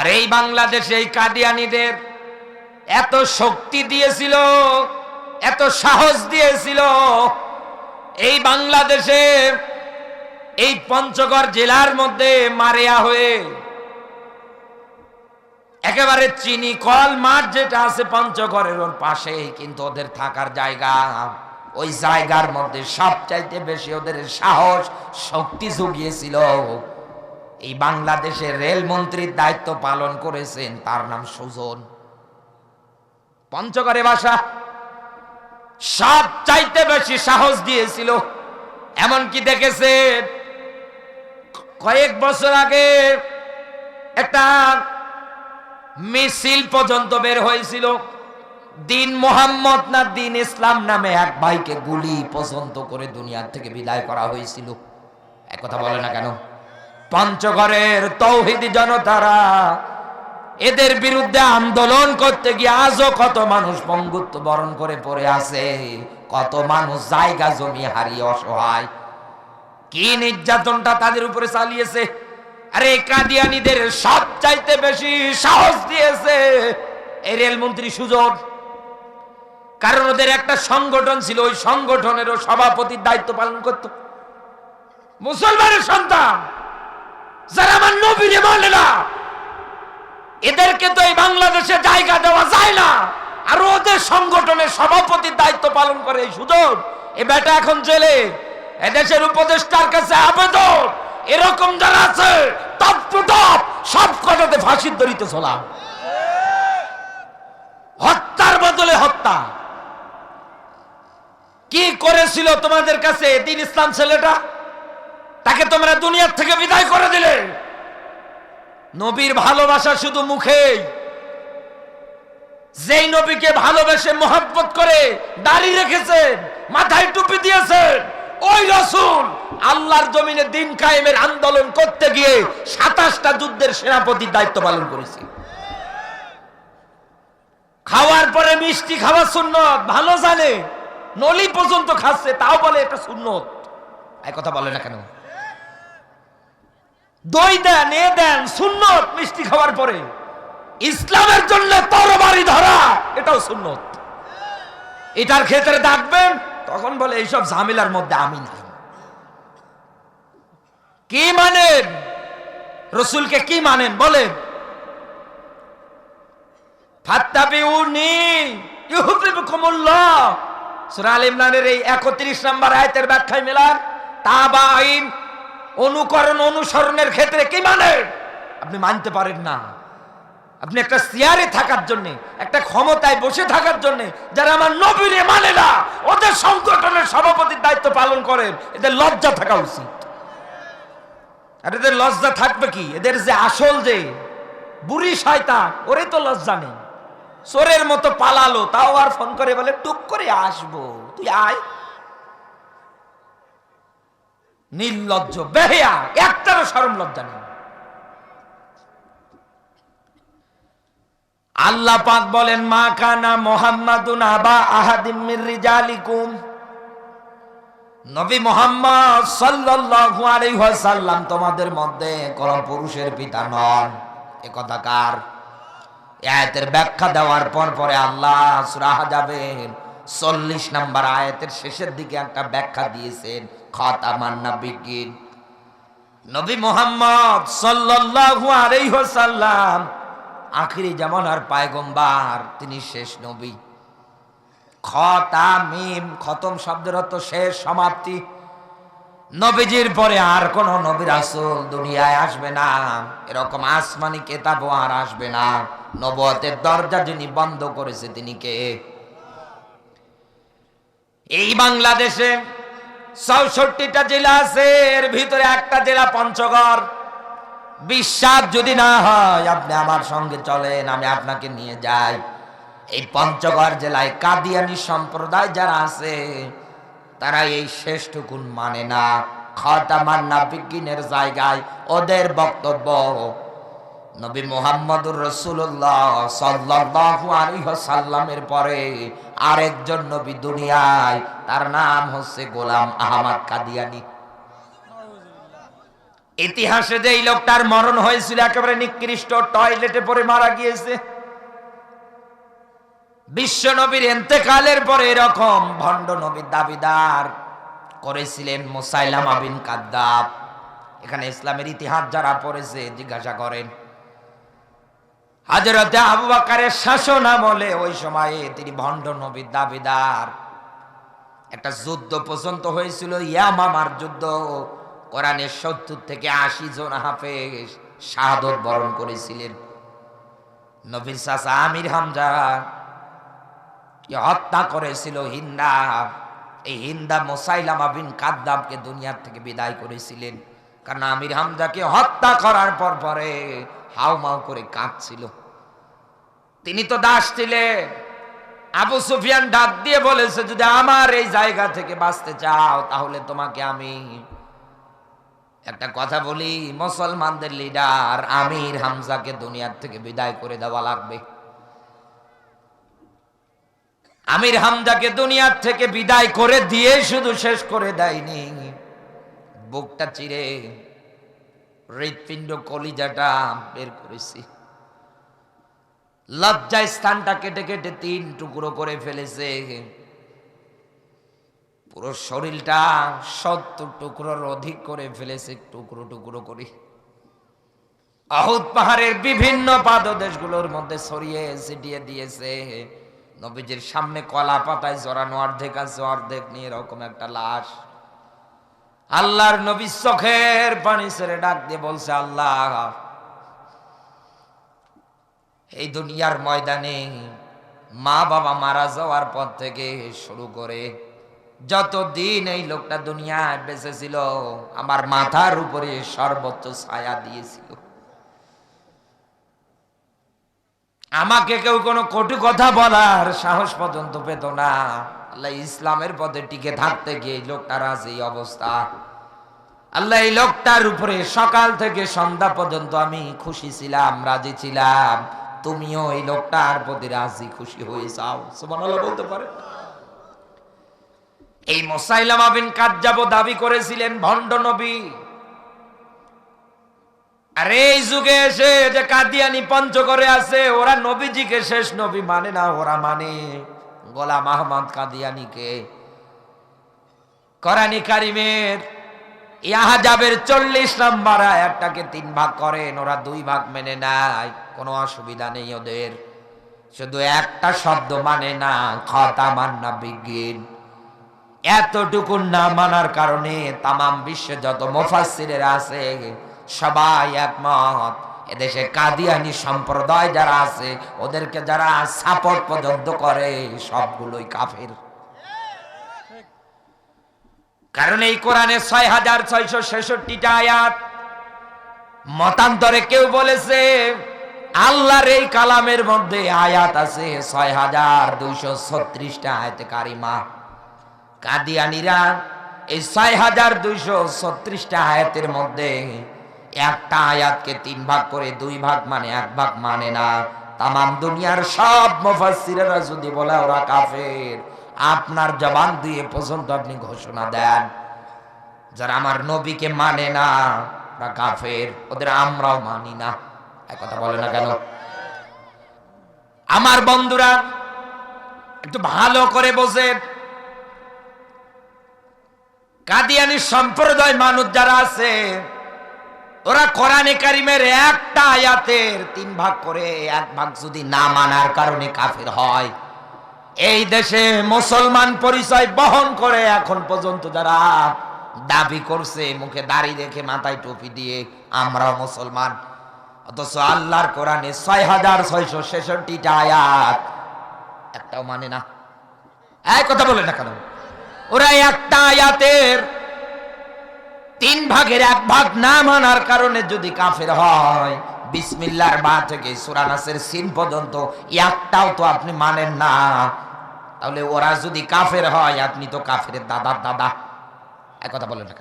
আর এই বাংলাদেশে, এই কাদিয়ানিদের এত শক্তি দিয়েছিল, এত সাহস দিয়েছিল। এই বাংলাদেশে, এই পঞ্চগড় জেলার মধ্যে মারিয়া হয়ে একেবারে চিনি কল মাঠ যেটা আছে পঞ্চগড়ের ওর পাশেই, কিন্তু ওদের থাকার জায়গা, ওই জায়গার মধ্যে সবচাইতে বেশি ওদের সাহস, শক্তি জুগিয়েছিল। এই বাংলাদেশের রেলমন্ত্রীর দায়িত্ব পালন করেছেন, তার নাম সুজন। পঞ্চগড়ে বাসা সব চাইতে বেশি সাহস দিয়েছিল, এমনকি দেখেছে কয়েক বছর আগে একটা মিছিল পর্যন্ত বের হয়েছিল, দিন মোহাম্মদ না দিন ইসলাম নামে এক ভাইকে গুলি পছন্দ করে দুনিয়ার থেকে বিদায় করা হয়েছিল। এক কথা বলে না কেন? পঞ্চগড়ের তৌহিদি জনতারা এদের বিরুদ্ধে আন্দোলন করতে গিয়ে আজও কত মানুষ পঙ্গুত্ব বরণ করে পড়ে আছে, কত মানুষ জায়গা জমি হারিয়ে অসহায়। কি নির্যাতনটা তাদের উপরে চালিয়েছে? আরে কাদিয়ানিদের সব চাইতে বেশি সাহস দিয়েছে এই রেলমন্ত্রী সুযোগ কারণ ওদের একটা সংগঠন ছিল, ওই সংগঠনেরও সভাপতির দায়িত্ব পালন করত। মুসলমানের সন্তান। যারা আমার নবীরে মানে না, এদেরকে তো এই বাংলাদেশে জায়গা দেওয়া যায় না। আর ওদের সংগঠনের সভাপতির দায়িত্ব পালন করে এই সুযোগ। এ বেটা এখন জেলে, এদেশের উপদেষ্টার কাছে আবেদন। এরকম যারা আছে টপ সব কটাতে ফাঁসির দড়িতে চলা হত্যার বদলে হত্যা। কি করেছিল তোমাদের কাছে দিন ইসলাম ছেলেটা? তাকে তোমরা দুনিয়ার থেকে বিদায় করে দিলে। নবীর ভালোবাসা শুধু মুখেই। যেই নবীকে ভালোবেসে মোহাব্বত করে দাড়ি রেখেছেন মাথায় টুপি দিয়েছেন ওই রসুল আল্লাহর জমিনে দিন কায়েমের আন্দোলন করতে গিয়ে সাতাশটা যুদ্ধের সেনাপতির দায়িত্ব পালন করেছে। খাওয়ার পরে মিষ্টি খাওয়া সুন্নত, ভালো জানে, নলি পর্যন্ত খাচ্ছে, তাও বলে এটা সুন্নত। এক কথা বলে না কেন? দই দেন, এ দেন, সুন্নত, মিষ্টি খাওয়ার পরে। ইসলামের জন্য তরবারি ধরা, এটাও সুন্নত। এটার ক্ষেত্রে ডাকবেন, তখন বলে, এইসব ঝামেলার মধ্যে আমি নাই। কি মানেন? রসুলকে কি মানেন? বলেন। এই 31 নম্বর আয়তের ব্যাখ্যায় মেলান তাবা আইন অনুকরণ অনুসরণের ক্ষেত্রে কি মানে? আপনি মানতে পারেন না। আপনি একটা চেয়ারে থাকার জন্য, একটা ক্ষমতায় বসে থাকার জন্য, যারা আমার নবীরে মানে না, ওদের সংগঠনের সভাপতির দায়িত্ব পালন করেন, এদের লজ্জা থাকা উচিত। আর এদের লজ্জা থাকবে কি? এদের যে আসল যে বুড়ি শয়তান ওরে তো লজ্জা নেই। চোরের মতো পালালো, তাও আর ফোন করে বলে, টুক করে আসব, তুই আয়। নির্লজ্জ, বেহেয়া, একটারও সরম লজ্জা নেই। আল্লাহ পাক বলেন, মা কানা মোহাম্মদুন আবা আহাদিম মির রিজালিকুম। নবী মোহাম্মদ সাল্লাল্লাহু আলাইহি ওয়াসাল্লাম তোমাদের মধ্যে কোন পুরুষের পিতা নন। এ কথা কার? এই আয়াতের ব্যাখ্যা দেওয়ার পর পরে আল্লাহ সূরা যাবেন চল্লিশ নাম্বার আয়াতের শেষের দিকে একটা ব্যাখ্যা দিয়েছেন। খাতামান নাবিকিন নবী মোহাম্মদ সাল্লাল্লাহু আলাইহি ওয়াসাল্লাম আখিরি জামানার পায়গম্বার, তিনি শেষ নবী। খতামিম খতম শব্দের অর্থ শেষ, সমাপ্তি। নবীজির পরে আর কোন নবী রাসূল দুনিয়ায় আসবে না। এরকম আসমানি কেতাবও আর আসবে না। নবতের দরজা যিনি বন্ধ করেছে, তিনি কে? এই বাংলাদেশে চৌষট্টিটা জেলা আছে, এর ভিতরে একটা জেলা পঞ্চগড়। বিশ্বাস যদি না হয়, আপনি আমার সঙ্গে চলেন, আমি আপনাকে নিয়ে যাই। এই পঞ্চগড় জেলায় কাদিয়ানি সম্প্রদায় যারা আছে, তারা এই শেষটুকুন মানে না। খতামান নাবিকিনের জায়গায় ওদের বক্তব্য নবী মোহাম্মদুর রসুল্লাহ সাল্লাল্লাহু আলাইহি সাল্লামের পরে আরেকজন নবী দুনিয়ায়, তার নাম হচ্ছে গোলাম আহমদ কাদিয়ানি। ইতিহাসে যে এই লোকটার মরণ হয়েছিল, একেবারে নিকৃষ্ট টয়লেটে পড়ে মারা গিয়েছে। বিশ্ব নবীর এতেকালের পরে এরকম ভণ্ড নবীর দাবিদার করেছিলেন মোসাইলামা বিন কাদ্দাব। এখানে ইসলামের ইতিহাস যারা পড়েছে, জিজ্ঞাসা করেন হাজরতে আবু বাকারের শাসন আমলে ওই সময়ে তিনি ভণ্ড নবীর দাবিদার। একটা যুদ্ধ পর্যন্ত হয়েছিল, ইয়ামামার যুদ্ধ। কোরআনের সত্তর থেকে আশি জন হাফেজ শাহাদত বরণ করেছিলেন। নবীর চাচা আমির হামজা হত্যা করেছিল হিন্দা। এই হিন্দা মোসাইলামা বিন কাদ্দাবকে দুনিয়ার থেকে বিদায় করেছিলেন। কারণ আমির হামজাকে হত্যা করার পর পরে হাউ মাউ করে কাঁদছিল। তিনি তো দাস ছিলেন। আবু সুফিয়ান ডাক দিয়ে বলেছে, যদি আমার এই জায়গা থেকে বাঁচতে চাও, তাহলে তোমাকে আমি একটা কথা বলি, মুসলমানদের লিডার আমির হামজাকে দুনিয়ার থেকে বিদায় করে দেওয়া লাগবে। আমির হামজাকে দুনিয়ার থেকে বিদায় করে দিয়ে শুধু শেষ করে দেয়নি। বুকটা চিরে হৃৎপিণ্ড কলিজাটা বের করেছি। লজ্জায় স্থানটা কেটে কেটে তিন টুকরো করে ফেলেছে। পুরো শরীরটা সত্তর টুকরোর অধিক করে ফেলেছে, টুকরো টুকরো করে। আহুদ পাহাড়ের বিভিন্ন পাদদেশগুলোর মধ্যে ছড়িয়ে ছিটিয়ে দিয়েছে। নবীজির সামনে কলা পাতায় জড়ানো অর্ধেক আছে, অর্ধেক নিয়ে এরকম একটা লাশ। আল্লাহর নবী চোখের পানি ছেড়ে ডাক দিয়ে বলছে, আল্লাহ, এই দুনিয়ার ময়দানে মা বাবা মারা যাওয়ার পর থেকে শুরু করে যতদিন এই লোকটা দুনিয়ায় বেঁচেছিল আমার মাথার উপরে সর্বোচ্চ ছায়া দিয়েছিল। আমাকে কেউ কোনো কটু কথা বলার সাহস পর্যন্ত পেত না। আল্লাহ ইসলামের পথে টিকে থাকতে গিয়ে আজ এই অবস্থা। আল্লাহ এই লোকটার উপরে সকাল থেকে সন্ধ্যা পর্যন্ত আমি খুশি ছিলাম, রাজি ছিলাম। তুমিও এই লোকটার প্রতি রাজি খুশি হয়ে যাও। সুবহানাল্লাহ বলতে পারে। এই মোসাইলামা বিন কাজ্জাব দাবি করেছিলেন, ভণ্ড নবী। আর এই যুগে এসে যে কাদিয়ানি পঞ্চগড়ে আছে, ওরা নবীজিকে শেষ নবী মানে না, ওরা মানে। গোলাম আহমদ কাদিয়ানিকে। করানি কারিমের ইয়াহাজাবের চল্লিশ নাম্বার আয়াতটাকে তিন ভাগ করেন, ওরা দুই ভাগ মেনে নেয়, কোনো অসুবিধা নেই ওদের। শুধু একটা শব্দ মানে না খতা মান্না বিজ্ঞান এতটুকু না মানার কারণে তামাম বিশ্বে যত মুফাসসিরের আছে, সবাই একমত। এদেশে কাদিয়ানি সম্প্রদায় যারা আছে, ওদেরকে যারা সাপোর্ট পর্যন্ত করে, সবগুলোই কাফের। কারণ এই কোরআনে ছয় হাজার ছয়শো ছেষট্টিটা আয়াত। মতান্তরে কেউ বলেছে, আল্লাহর এই কালামের মধ্যে আয়াত আছে ছয় হাজার দুইশো ছত্রিশটা আয়াতে কারিমা। কাদিয়ানিরা এই ছয় হাজার দুইশো ছত্রিশটা আয়াতের মধ্যে একটা আয়াতকে তিন ভাগ করে দুই ভাগ মানে এক ভাগ মানে না। তামাম দুনিয়ার সব মুফাসসিরেরা যদি বলে ওরা কাফের, আপনার জবান দিয়ে পর্যন্ত আপনি ঘোষণা দেন। যারা আমার নবীকে মানে না, ওরা কাফের, ওদের আমরাও মানি না। এক কথা বলে না কেন? আমার বন্ধুরা, একটু ভালো করে বোঝে কাদিয়ানি সম্প্রদায় মানুষ যারা আছে ওরা কোরআনে কারিমের একটা আয়াতের তিন ভাগ করে, এক ভাগ যদি না মানার কারণে কাফের হয়। এই দেশে মুসলমান পরিচয় বহন করে এখন পর্যন্ত যারা দাবি করছে, মুখে দাড়ি রেখে মাথায় টুপি দিয়ে, আমরাও মুসলমান। অথচ আল্লাহর কোরআনে ছয় হাজার ছয়শো ছেষট্টিটা আয়াত। একটাও মানে না। এক কথা বলে না কেন? ওরা একটা আয়াতের তিন ভাগের এক ভাগ না মানার কারণে যদি কাফের হয়, বিসমিল্লার বা থেকে সুরানাসের সিন পর্যন্ত একটাও তো আপনি মানেন না। তাহলে ওরা যদি কাফের হয়, আপনি তো কাফের দাদা দাদা। এক কথা বলেন না